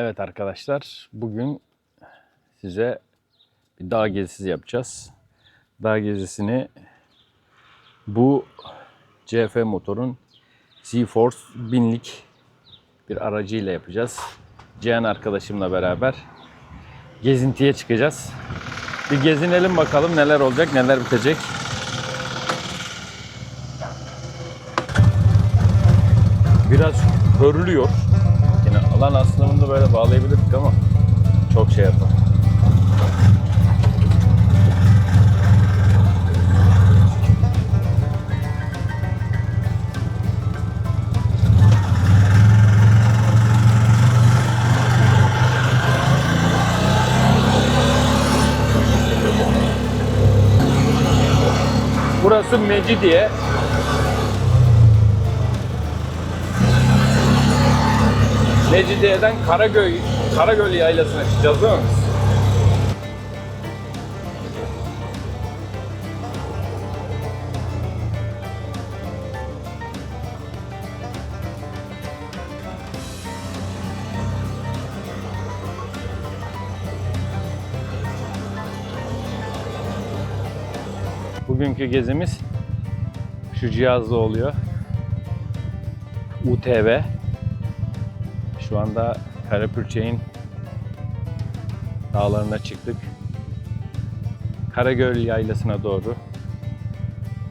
Evet arkadaşlar, bugün size bir dağ gezisi yapacağız. Dağ gezisini bu CF motorun Z-Force 1000'lik bir aracıyla yapacağız. Cihan arkadaşımla beraber gezintiye çıkacağız. Bir gezinelim bakalım neler olacak, neler bitecek. Biraz hörülüyor. Alan aslında bunu da böyle bağlayabilirdik ama çok şey yapar. Burası Mecidiye. Mecidiye'den Karagöl, Karagöl yaylasına çıkacağız değil mi? Bugünkü gezimiz şu cihazla oluyor. UTV. Şu anda Karapürçek'in dağlarına çıktık. Karagöl yaylasına doğru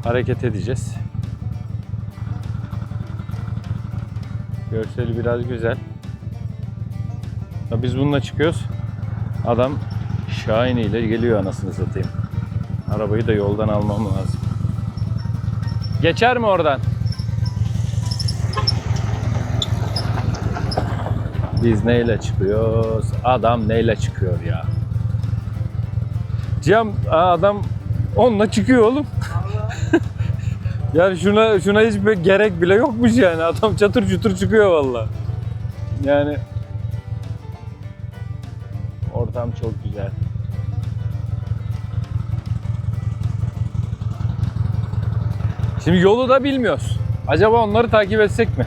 hareket edeceğiz. Görseli biraz güzel. Biz bununla çıkıyoruz. Adam Şahin ile geliyor anasını satayım. Arabayı da yoldan almam lazım. Geçer mi oradan? Biz neyle çıkıyoruz? Adam neyle çıkıyor ya? Cem adam onunla çıkıyor oğlum. yani şuna şuna hiçbir gerek bile yokmuş yani. Adam çatır çutur çıkıyor valla. Yani ortam çok güzel. Şimdi yolu da bilmiyoruz. Acaba onları takip etsek mi?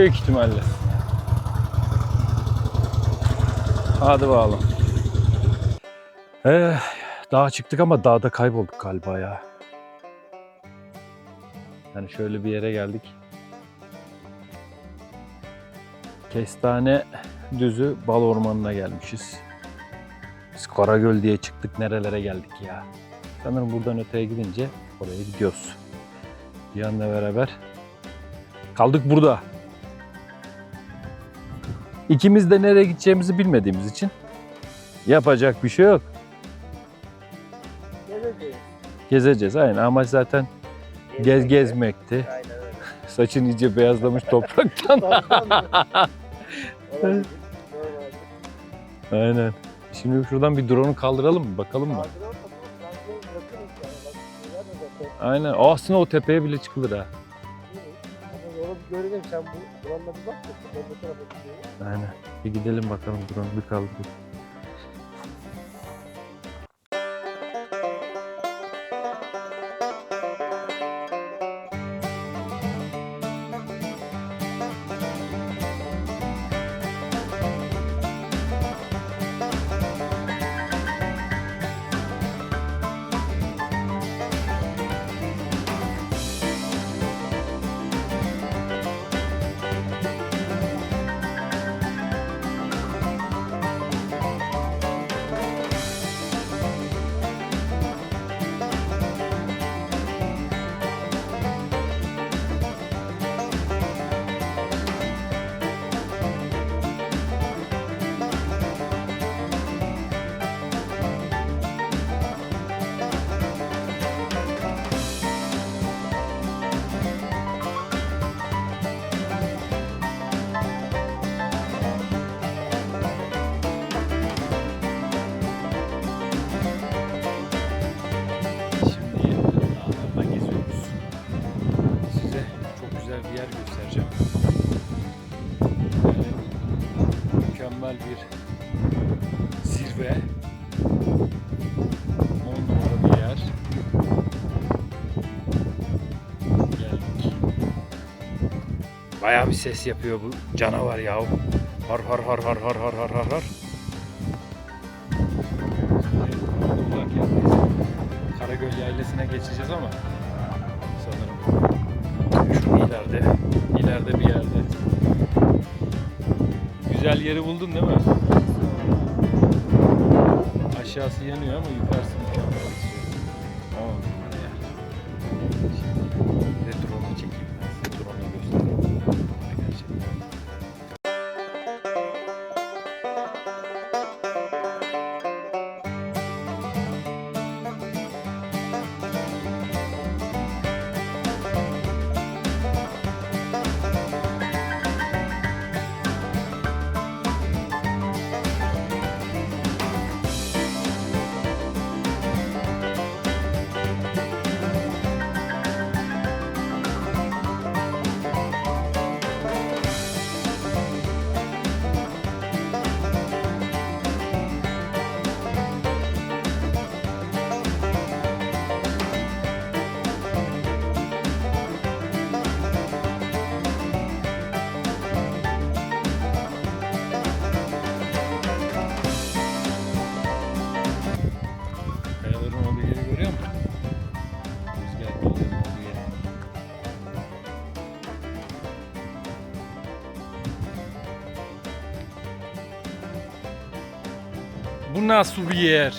Büyük ihtimalle. Hadi bakalım. Eh, dağa çıktık ama dağda kaybolduk galiba ya. Yani şöyle bir yere geldik. Kestane düzü bal ormanına gelmişiz. Biz Karagöl diye çıktık nerelere geldik ya. Sanırım buradan öteye gidince oraya gidiyoruz. Cihan'la beraber kaldık burada. İkimiz de nereye gideceğimizi bilmediğimiz için yapacak bir şey yok. Gezeceğiz. Gezeceğiz aynen. Amaç zaten gez gezmekti. Saçın iyice beyazlamış topraktan. Aynen. Şimdi şuradan bir drone'u kaldıralım mı? Bakalım mı? Aynen. Aslında o tepeye bile çıkılır ha. Görelim sen bu buranla bir bak ben bu tarafa gidiyorum. Aynen. Bir gidelim bakalım drone'u bir kaldıralım. Bayağı bir ses yapıyor bu canavar ya. Har har har har har har har har har. Karagöl yaylasına geçeceğiz ama sanırım şu ileride, ileride bir yerde. Güzel yeri buldun değil mi? Aşağısı yanıyor ama yukarısı mükemmel esiyor. Bu nasıl bir yer?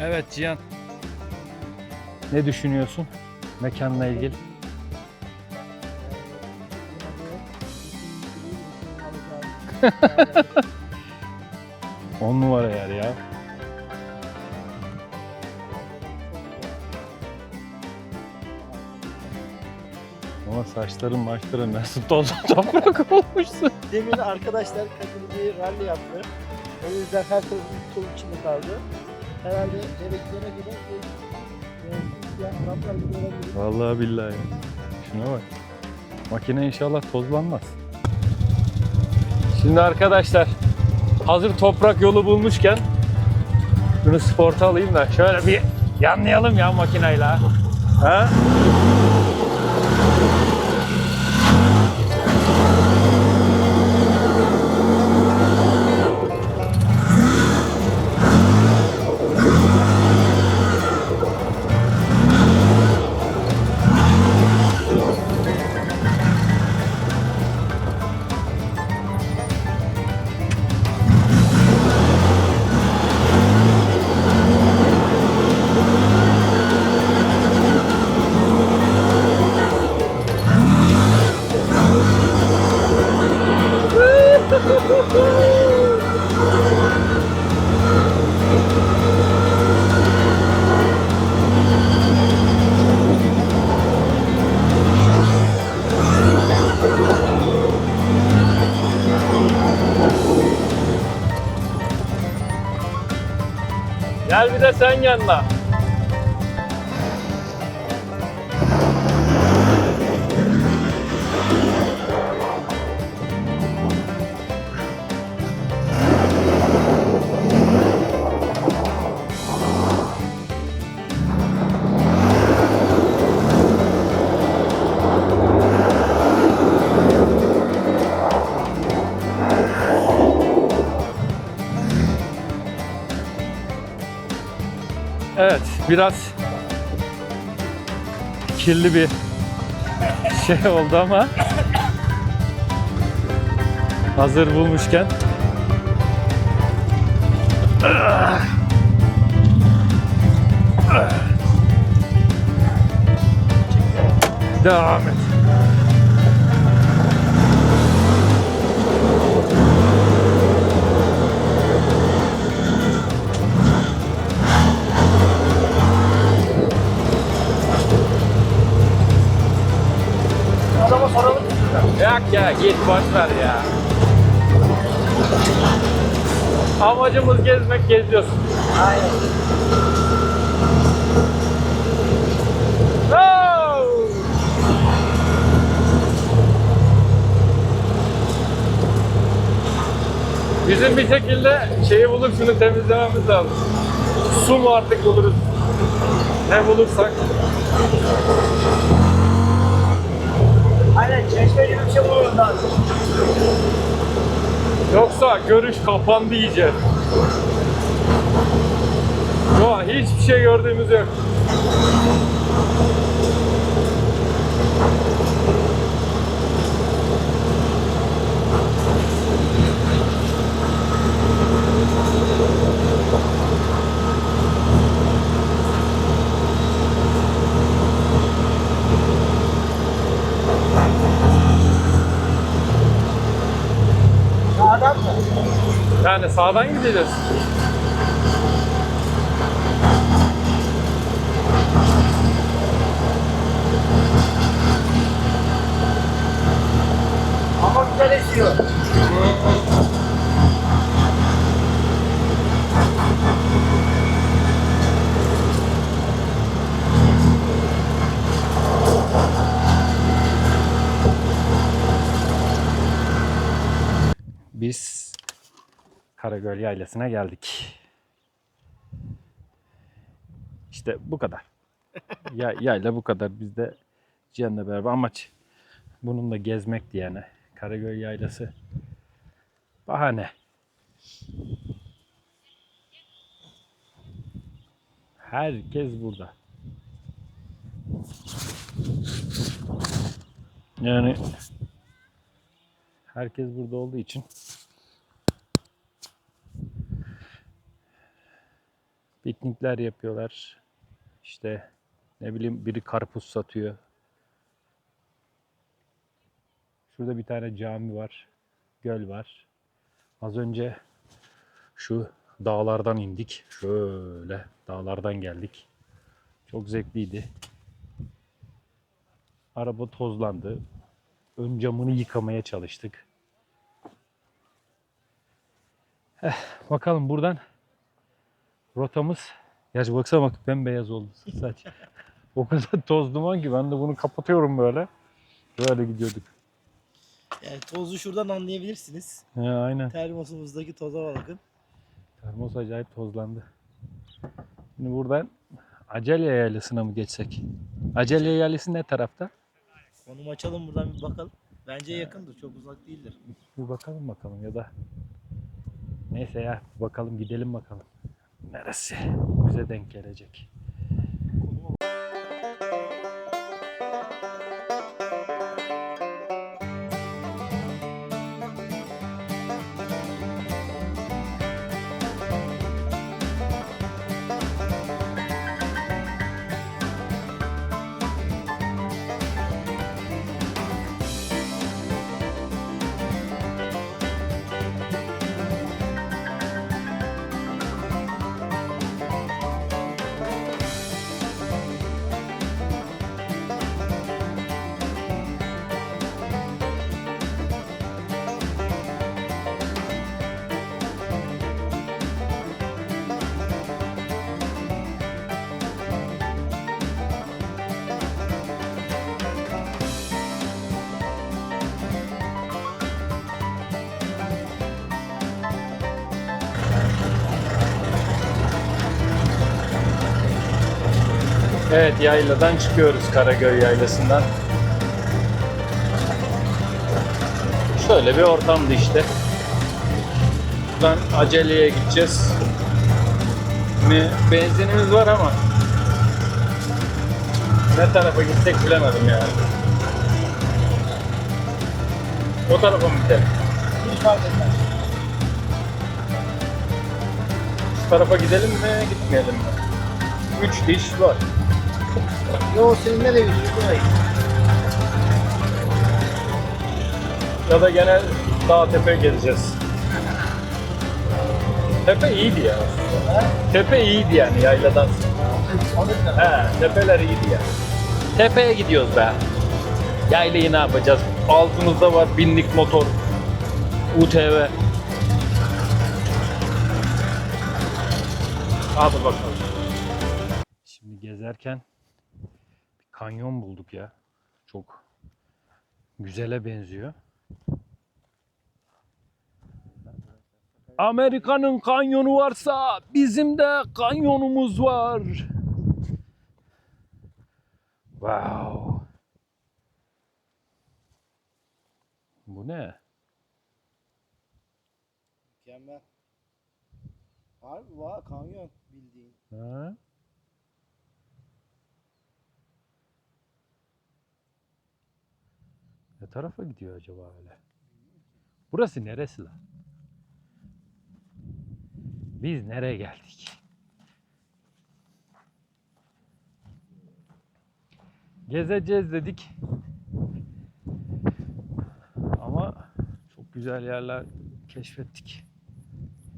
Evet Cihan. Ne düşünüyorsun mekanla ilgili? On numara yer ya. Saçların maçların nasıl toz toprak olmuşsun. Demin arkadaşlar kadın bir rally yaptı. O yüzden her tarafı tur içinde kaldı. Herhalde yemeklere göre bir. Vallahi billahi. Şuna bak. Makine inşallah tozlanmaz. Şimdi arkadaşlar hazır toprak yolu bulmuşken şunu sporta alayım da şöyle bir yanlayalım ya makineyle. ha. Gel bir de sen yanla. Biraz kirli bir şey oldu ama hazır bulmuşken devam et. Yak ya git boş ver ya. Amacımız gezmek geziyoruz. Aynen. Bizim bir şekilde şeyi bulup şunu temizlememiz lazım. Su mu artık buluruz. Ne bulursak. Yoksa görüş kapandı iyice. Şu hiçbir şey gördüğümüz yok. Yani sağdan gideceğiz. Ama güzel esiyor. Biz Karagöl Yaylası'na geldik. İşte bu kadar. Ya, yayla bu kadar. Biz de Cihan'la beraber amaç bununla gezmekti yani. Karagöl Yaylası bahane. Herkes burada. Yani herkes burada olduğu için piknikler yapıyorlar. İşte ne bileyim biri karpuz satıyor. Şurada bir tane cami var. Göl var. Az önce şu dağlardan indik. Şöyle dağlardan geldik. Çok zevkliydi. Araba tozlandı. Ön camını yıkamaya çalıştık. Eh, bakalım buradan rotamız Gerçi baksana bak bembeyaz oldu saç. o kadar toz duman ki ben de bunu kapatıyorum böyle. Böyle gidiyorduk. Yani tozu şuradan anlayabilirsiniz. He, aynen. Termosumuzdaki toza bakın. Termos acayip tozlandı. Şimdi buradan Acelya Yaylası'na mı geçsek? Acelya Yaylası ne tarafta? Konum açalım buradan bir bakalım. Bence yakındır, çok uzak değildir. Bir bakalım bakalım ya da neyse ya bakalım gidelim bakalım. Neresi bize denk gelecek? Evet yayladan çıkıyoruz Karagöl Yaylası'ndan. Şöyle bir ortamdı işte. Buradan aceleye gideceğiz. Şimdi benzinimiz var ama ne tarafa gitsek bilemedim yani. O tarafa mı gidelim? hiç fark etmez. Şu tarafa gidelim mi, gitmeyelim mi? Üç diş var. Yo senin nereye gidiyorsun? Burayı. Ya da gene dağ tepe gezeceğiz. Tepe iyiydi ya. Tepe iyiydi yani yayladan. He, tepeler iyiydi ya. Tepeye gidiyoruz be. Yaylayı ne yapacağız? Altımızda var binlik motor. UTV. Hadi bakalım. Şimdi gezerken kanyon bulduk ya. Çok güzele benziyor. Amerika'nın kanyonu varsa bizim de kanyonumuz var. Wow. Bu ne? Mükemmel. Harbi var kanyon bildiğin. Ha? Tarafa gidiyor acaba öyle? Burası neresi lan? Biz nereye geldik? Gezeceğiz dedik. Ama çok güzel yerler keşfettik.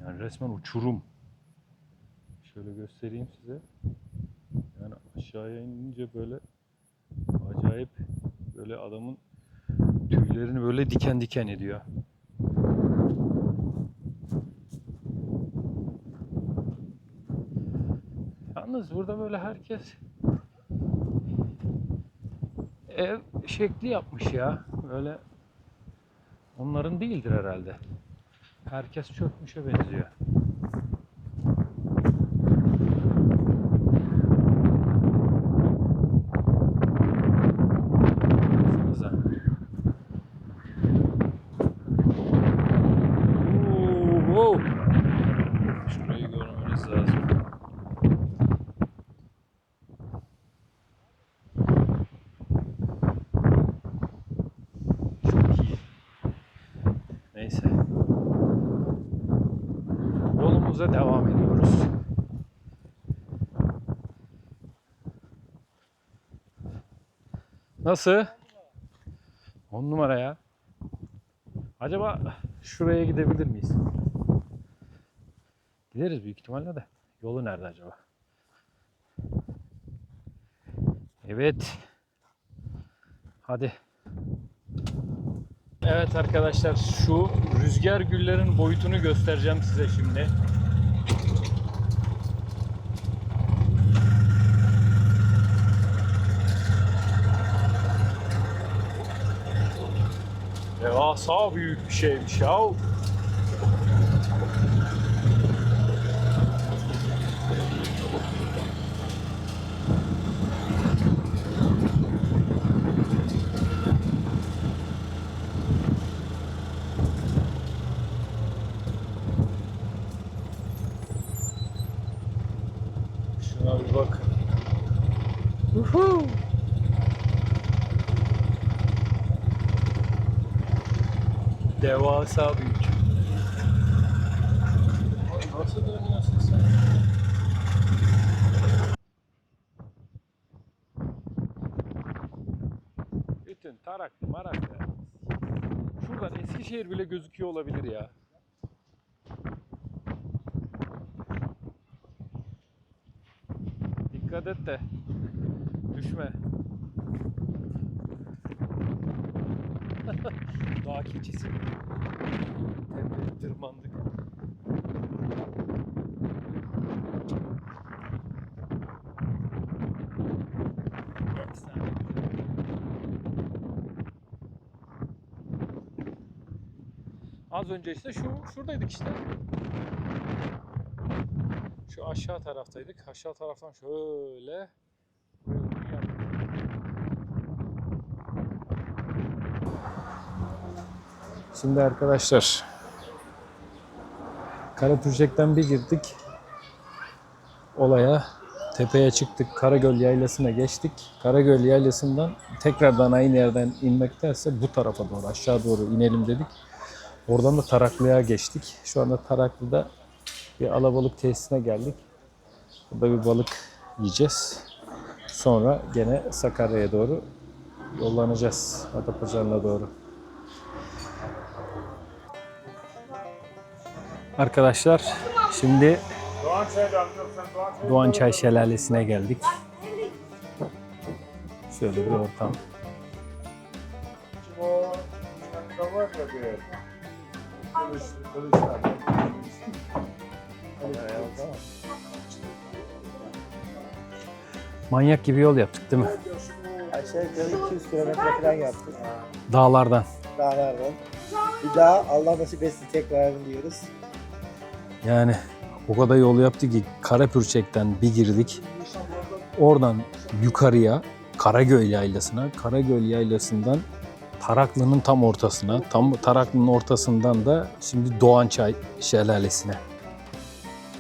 Yani resmen uçurum. Şöyle göstereyim size. Yani aşağıya inince böyle acayip böyle adamın tüylerini böyle diken diken ediyor. Yalnız burada böyle herkes ev şekli yapmış ya. Böyle onların değildir herhalde. Herkes çökmüşe benziyor. Baksanıza. Oo, wow. Şurayı görmeniz lazım. Çok iyi. Neyse. Yolumuza devam ediyoruz. Nasıl? On numara ya. Acaba şuraya gidebilir miyiz? Gideriz büyük ihtimalle de. Yolu nerede acaba? Evet. Hadi. Evet arkadaşlar şu rüzgar güllerin boyutunu göstereceğim size şimdi. Devasa büyük bir şeymiş ya. Devasa büyük. Nasıl dönüyorsun sen? Bütün taraklı maraklı. Şuradan Eskişehir bile gözüküyor olabilir ya. Dikkat et de düşme. Dağ keçisi. Tepeye tırmandık. Az önce işte şu şuradaydık işte. Şu aşağı taraftaydık. Aşağı taraftan şöyle Şimdi arkadaşlar Karapürçek'ten bir girdik olaya tepeye çıktık Karagöl Yaylası'na geçtik. Karagöl Yaylası'ndan tekrardan aynı yerden inmektense bu tarafa doğru aşağı doğru inelim dedik. Oradan da Taraklı'ya geçtik. Şu anda Taraklı'da bir alabalık tesisine geldik. Burada bir balık yiyeceğiz. Sonra gene Sakarya'ya doğru yollanacağız. Adapazarı'na doğru. Arkadaşlar şimdi Doğan Çay Şelalesi'ne geldik. Şöyle bir ortam. Manyak gibi yol yaptık değil mi? Aşağı yukarı 200 kilometre falan yaptık. Dağlardan. Dağlardan. Bir daha Allah nasip etsin tekrar diyoruz. Yani o kadar yol yaptık ki Karapürçek'ten bir girdik. Oradan yukarıya Karagöl Yaylası'na, Karagöl Yaylası'ndan Taraklı'nın tam ortasına, tam Taraklı'nın ortasından da şimdi Doğançay Şelalesi'ne.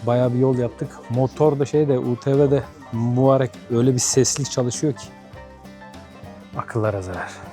Bayağı bir yol yaptık. Motor da şeyde UTV'de mübarek öyle bir sesli çalışıyor ki. Akıllara zarar.